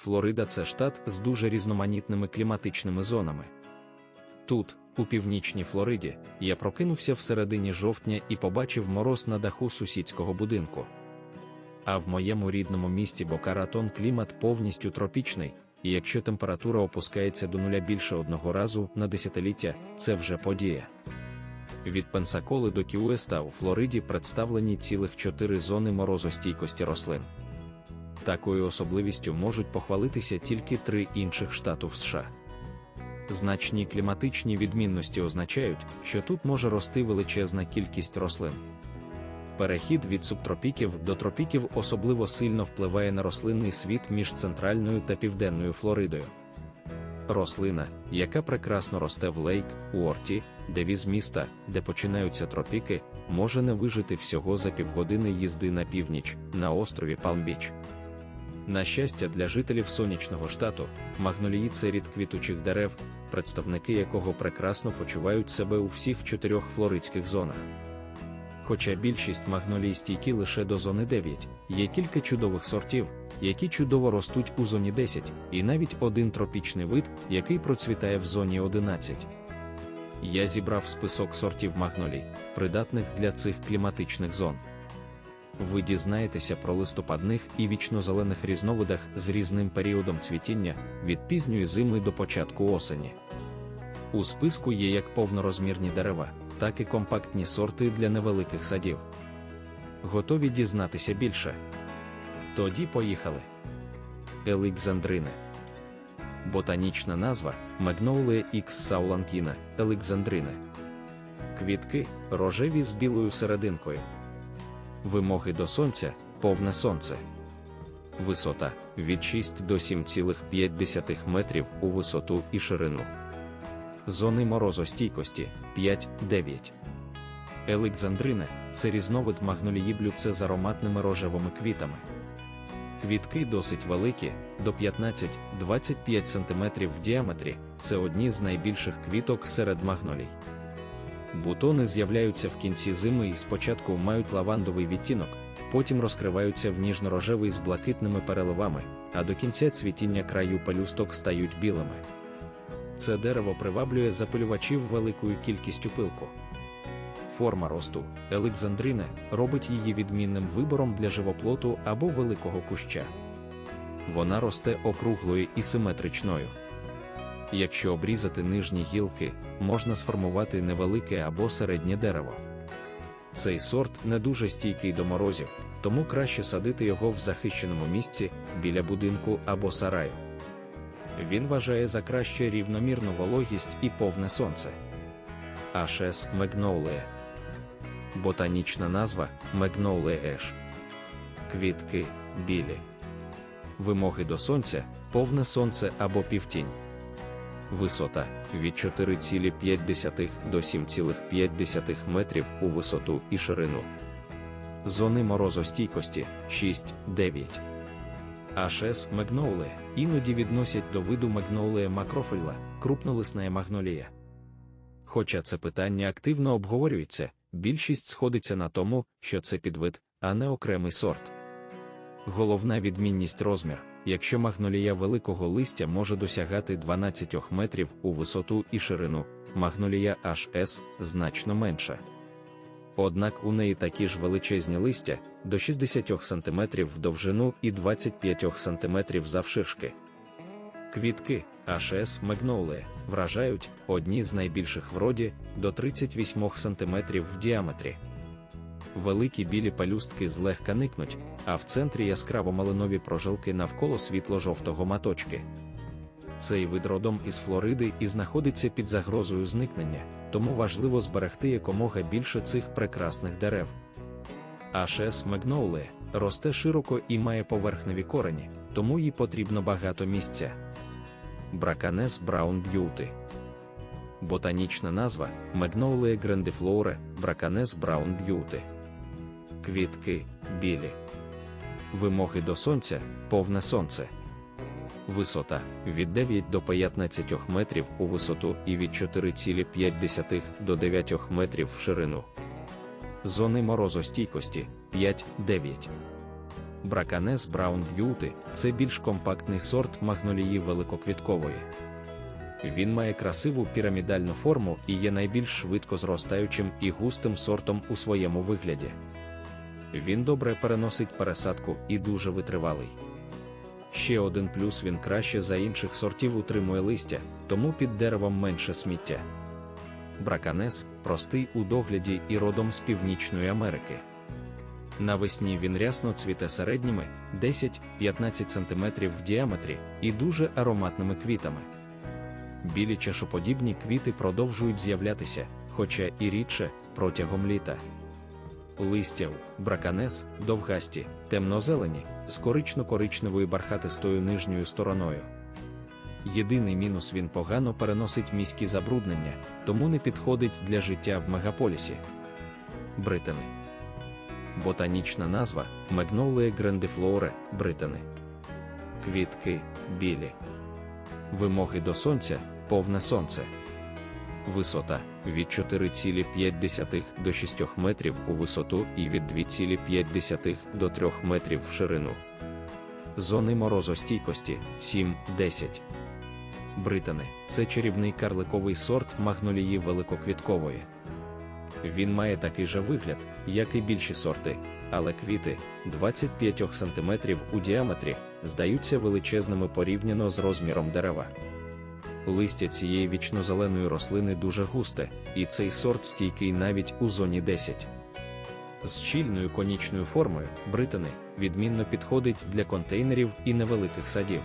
Флорида це штат з дуже різноманітними кліматичними зонами. Тут, у північній Флориді, я прокинувся в середині жовтня і побачив мороз на даху сусідського будинку. А в моєму рідному місті Бокаратон клімат повністю тропічний, і якщо температура опускається до нуля більше одного разу на десятиліття, це вже подія. Від Пенсаколи до Кіуеста у Флориді представлені цілих чотири зони морозостійкості рослин. Такою особливістю можуть похвалитися тільки три інших штату в США. Значні кліматичні відмінності означають, що тут може рости величезна кількість рослин. Перехід від субтропіків до тропіків особливо сильно впливає на рослинний світ між центральною та південною Флоридою. Рослина, яка прекрасно росте в Лейк, Уорті, девіз міста, де починаються тропіки, може не вижити всього за півгодини їзди на північ, на острові Палм-Біч. На щастя, для жителів сонячного штату, магнолії це рід квітучих дерев, представники якого прекрасно почувають себе у всіх чотирьох флоридських зонах. Хоча більшість магнолій стійкі лише до зони 9, є кілька чудових сортів, які чудово ростуть у зоні 10, і навіть один тропічний вид, який процвітає в зоні 11. Я зібрав список сортів магнолій, придатних для цих кліматичних зон. Ви дізнаєтеся про листопадних і вічнозелених різновидах з різним періодом цвітіння від пізньої зими до початку осені. У списку є як повнорозмірні дерева, так і компактні сорти для невеликих садів. Готові дізнатися більше? Тоді поїхали. Елікзандрини. Ботанічна назва Magnolia X Saulankina, Елікзандрини. Квітки рожеві з білою серединкою. Вимоги до сонця повне сонце. Висота від 6 до 7,5 метрів у висоту і ширину. Зони морозостійкості 5-9. Елександрина це різновид магнолії блюдце з ароматними рожевими квітами. Квітки досить великі, до 15-25 см в діаметрі, це одні з найбільших квіток серед магнолій. Бутони з'являються в кінці зими і спочатку мають лавандовий відтінок, потім розкриваються в ніжно-рожевий з блакитними переливами, а до кінця цвітіння краю пелюсток стають білими. Це дерево приваблює запилювачів великою кількістю пилку. Форма росту елександрини робить її відмінним вибором для живоплоту або великого куща. Вона росте округлою і симетричною. Якщо обрізати нижні гілки, можна сформувати невелике або середнє дерево. Цей сорт не дуже стійкий до морозів, тому краще садити його в захищеному місці біля будинку або сараю. Він вважає за краще рівномірну вологість і повне сонце. Ашес Мегноулея. Ботанічна назва Мегноулееш. Квітки білі. Вимоги до сонця повне сонце або півтінь. Висота від 4,5 до 7,5 метрів у висоту і ширину. Зони морозостійкості 6-9. Ашес Магноуле іноді відносять до виду Магноулея макрофильла, крупнолисна магнолія. Хоча це питання активно обговорюється, більшість сходиться на тому, що це підвид, а не окремий сорт. Головна відмінність розмір, якщо магнолія великого листя може досягати 12 метрів у висоту і ширину, магнолія HS значно менша. Однак у неї такі ж величезні листя до 60 см в довжину і 25 см завширшки. Квітки HS Magnolia вражають одні з найбільших в роді до 38 см в діаметрі. Великі білі палюстки злегка никнуть, а в центрі яскраво малинові прожилки навколо світло-жовтого маточки. Цей вид родом із Флориди і знаходиться під загрозою зникнення, тому важливо зберегти якомога більше цих прекрасних дерев. Ашес Магноуле росте широко і має поверхневі корені, тому їй потрібно багато місця. Браканес Браун Б'юти. Ботанічна назва Magnolia grandiflora, Браканес Браун Б'юти. Квітки білі. Вимоги до сонця повне сонце. Висота від 9 до 15 метрів у висоту і від 4,5 до 9 метрів в ширину. Зони морозостійкості 5-9. Браканес Браун Б'юти це більш компактний сорт магнолії великоквіткової. Він має красиву пірамідальну форму і є найбільш швидко зростаючим і густим сортом у своєму вигляді. Він добре переносить пересадку і дуже витривалий. Ще один плюс він краще за інших сортів утримує листя, тому під деревом менше сміття. Браканес простий у догляді і родом з Північної Америки. Навесні він рясно цвіте середніми 10-15 см в діаметрі і дуже ароматними квітами. Білі чашоподібні квіти продовжують з'являтися, хоча і рідше протягом літа. Листя браканес, довгасті, темнозелені, з корично-коричневою бархатистою нижньою стороною. Єдиний мінус він погано переносить міські забруднення, тому не підходить для життя в мегаполісі. Британи. Ботанічна назва Magnolia grandiflora британи. Квітки білі. Вимоги до сонця повне сонце. Висота від 4,5 до 6 метрів у висоту і від 2,5 до 3 метрів в ширину. Зони морозостійкості 7-10. Британи це чарівний карликовий сорт магнолії великоквіткової. Він має такий же вигляд, як і більші сорти, але квіти 25 см у діаметрі здаються величезними порівняно з розміром дерева. Листя цієї вічнозеленої рослини дуже густе, і цей сорт стійкий навіть у зоні 10. З щільною конічною формою британи відмінно підходить для контейнерів і невеликих садів.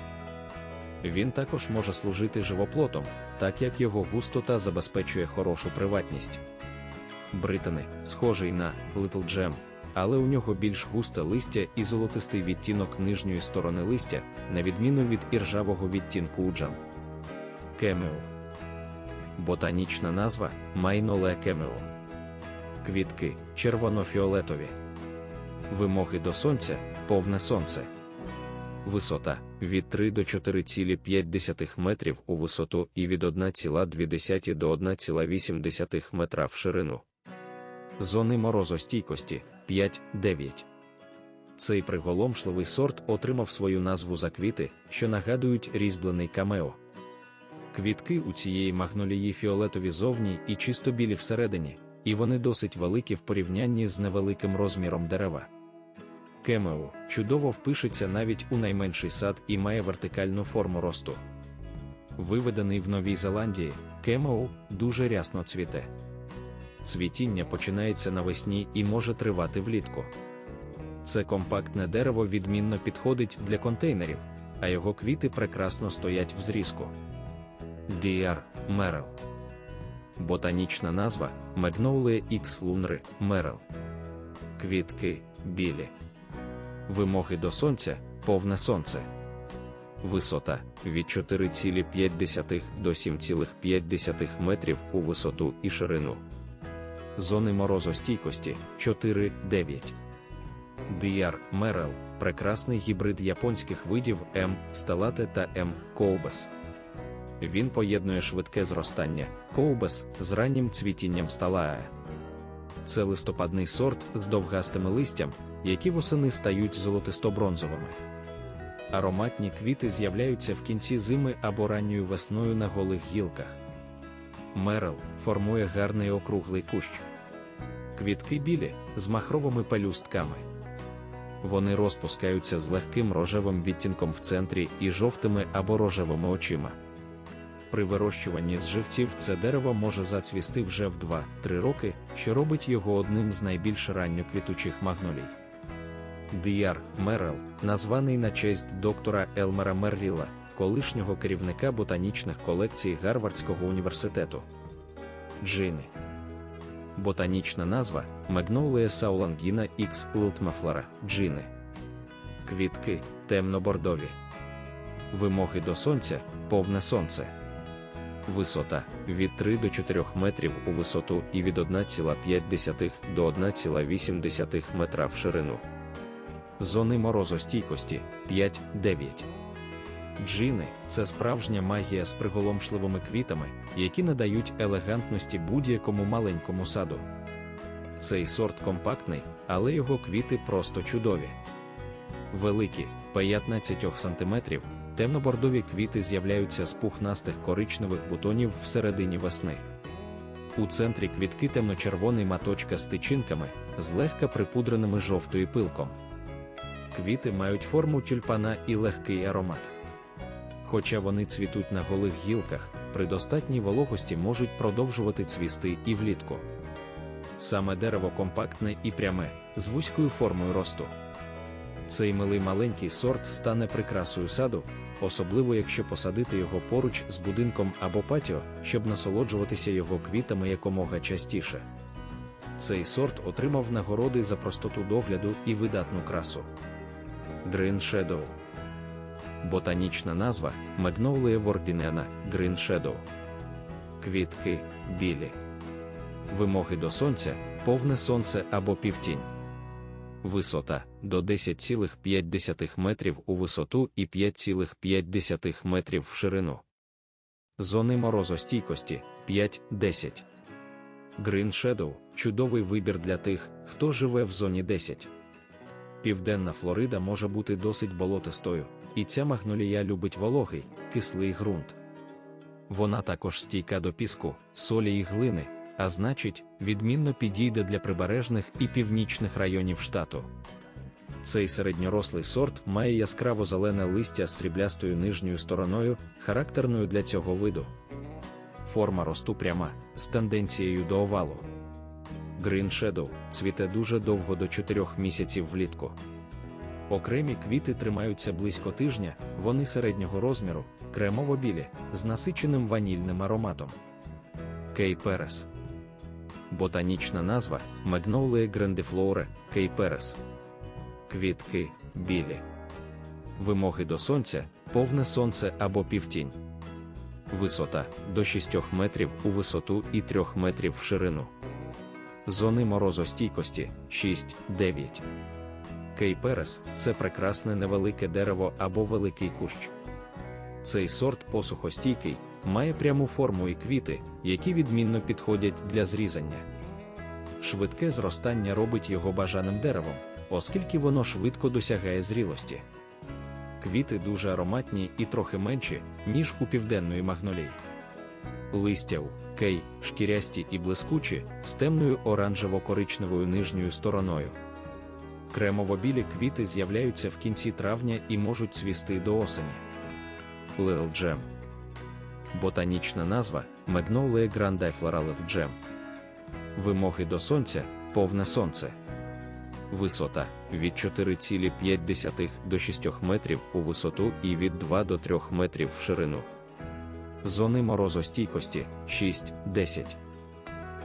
Він також може служити живоплотом, так як його густота забезпечує хорошу приватність. Британи схожий на Little Gem, але у нього більш густе листя і золотистий відтінок нижньої сторони листя, на відміну від іржавого відтінку уджам. Кемео. Ботанічна назва Майноле кемео. Квітки червоно-фіолетові. Вимоги до сонця повне сонце. Висота від 3 до 4,5 метрів у висоту і від 1,2 до 1,8 метра в ширину. Зони морозостійкості 5-9. Цей приголомшливий сорт отримав свою назву за квіти, що нагадують різьблений камео. Квітки у цієї магнолії фіолетові зовні і чисто білі всередині, і вони досить великі в порівнянні з невеликим розміром дерева. Кемео чудово впишеться навіть у найменший сад і має вертикальну форму росту. Виведений в Новій Зеландії, кемео дуже рясно цвіте. Цвітіння починається навесні і може тривати влітку. Це компактне дерево відмінно підходить для контейнерів, а його квіти прекрасно стоять в зрізку. Діар Мерел. Ботанічна назва Magnolia X Lunre Мерел. Квітки білі. Вимоги до сонця повне сонце. Висота від 4,5 до 7,5 метрів у висоту і ширину. Зони морозостійкості 4-9. Діар Мерел прекрасний гібрид японських видів М. сталате та М. Коубес. Він поєднує швидке зростання коубес з раннім цвітінням сталая. Це листопадний сорт з довгастими листям, які восени стають золотисто-бронзовими. Ароматні квіти з'являються в кінці зими або ранньою весною на голих гілках. Мерел формує гарний округлий кущ. Квітки білі з махровими пелюстками. Вони розпускаються з легким рожевим відтінком в центрі і жовтими або рожевими очима. При вирощуванні з живців це дерево може зацвісти вже в 2-3 роки, що робить його одним з найбільш ранньоквітучих магнолій. Діар Мерел, названий на честь доктора Елмера Мерріла, колишнього керівника ботанічних колекцій Гарвардського університету. Джини. Ботанічна назва Magnolia saulangina X Liltmaflora Джини. Квітки темно-бордові. Вимоги до сонця повне сонце. Висота від 3 до 4 метрів у висоту і від 1,5 до 1,8 метра в ширину. Зони морозостійкості 5-9. Джини це справжня магія з приголомшливими квітами, які надають елегантності будь-якому маленькому саду. Цей сорт компактний, але його квіти просто чудові. великі, 15 см, темнобордові квіти з'являються з пухнастих коричневих бутонів всередині весни. У центрі квітки темно-червоний маточка з тичинками, злегка припудреними жовтою пилком. Квіти мають форму тюльпана і легкий аромат. Хоча вони цвітуть на голих гілках, при достатній вологості можуть продовжувати цвісти і влітку. Саме дерево компактне і пряме, з вузькою формою росту. Цей милий маленький сорт стане прикрасою саду, особливо якщо посадити його поруч з будинком або патіо, щоб насолоджуватися його квітами якомога частіше. Цей сорт отримав нагороди за простоту догляду і видатну красу. Green Shadow Ботанічна назва Magnolia Wordinena Green Shadow. Квітки білі. Вимоги до сонця повне сонце або півтінь. Висота до 10,5 метрів у висоту і 5,5 метрів в ширину. Зони морозостійкості 5-10. Green Shadow чудовий вибір для тих, хто живе в зоні 10. Південна Флорида може бути досить болотистою, і ця магнолія любить вологий, кислий ґрунт. Вона також стійка до піску, солі і глини, а значить, відмінно підійде для прибережних і північних районів штату. Цей середньорослий сорт має яскраво зелене листя з сріблястою нижньою стороною, характерною для цього виду. Форма росту пряма, з тенденцією до овалу. Green Shadow цвіте дуже довго до 4 місяців влітку. Окремі квіти тримаються близько тижня, вони середнього розміру, кремово-білі, з насиченим ванільним ароматом. Кей Перес. Ботанічна назва Magnolia grandiflora Кей Перес. Квітки білі. Вимоги до сонця повне сонце або півтінь. Висота до 6 метрів у висоту і 3 метрів в ширину. Зони морозостійкості 6-9. Кейперес це прекрасне невелике дерево або великий кущ. Цей сорт посухостійкий, має пряму форму і квіти, які відмінно підходять для зрізання. Швидке зростання робить його бажаним деревом, оскільки воно швидко досягає зрілості. Квіти дуже ароматні і трохи менші, ніж у південної магнолії. Листя у кей, шкірясті і блискучі, з темною оранжево-коричневою нижньою стороною. Кремово-білі квіти з'являються в кінці травня і можуть цвісти до осені. Gem Ботанічна назва Magnolia grandiflora Little Gem. Вимоги до сонця повне сонце. Висота від 4,5 до 6 метрів у висоту і від 2 до 3 метрів в ширину. Зони морозостійкості 6-10.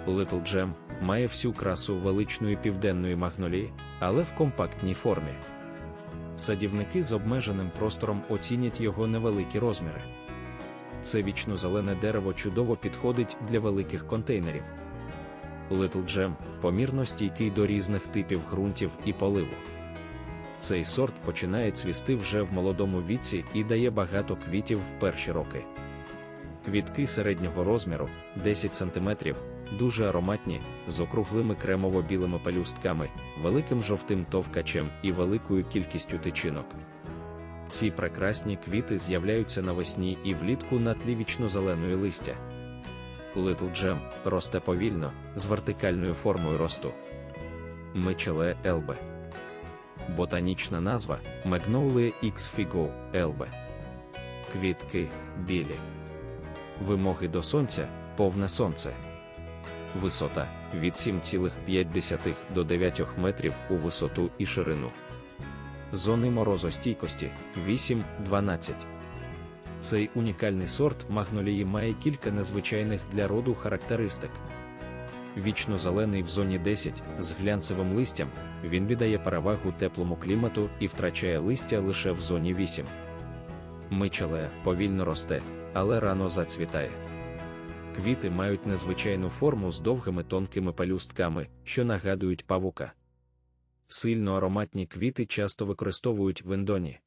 Little Gem має всю красу величної південної магнолії, але в компактній формі. Садівники з обмеженим простором оцінять його невеликі розміри. Це вічно-зелене дерево чудово підходить для великих контейнерів. Little Gem помірно стійкий до різних типів ґрунтів і поливу. Цей сорт починає цвісти вже в молодому віці і дає багато квітів в перші роки. Квітки середнього розміру 10 см, дуже ароматні, з округлими кремово-білими пелюстками, великим жовтим товкачем і великою кількістю тичинок. Ці прекрасні квіти з'являються навесні і влітку на тлі вічно-зеленої листя. Little Gem росте повільно, з вертикальною формою росту. Мечеле Елбе. Ботанічна назва Magnolia X Figo Elbe. Квітки білі. Вимоги до сонця повне сонце. Висота від 7,5 до 9 метрів у висоту і ширину. Зони морозостійкості 8-12. Цей унікальний сорт магнолії має кілька незвичайних для роду характеристик. Вічно зелений в зоні 10 з глянцевим листям, він віддає перевагу теплому клімату і втрачає листя лише в зоні 8. Мичале повільно росте, але рано зацвітає. Квіти мають незвичайну форму з довгими тонкими пелюстками, що нагадують павука. Сильно ароматні квіти часто використовують в індоні.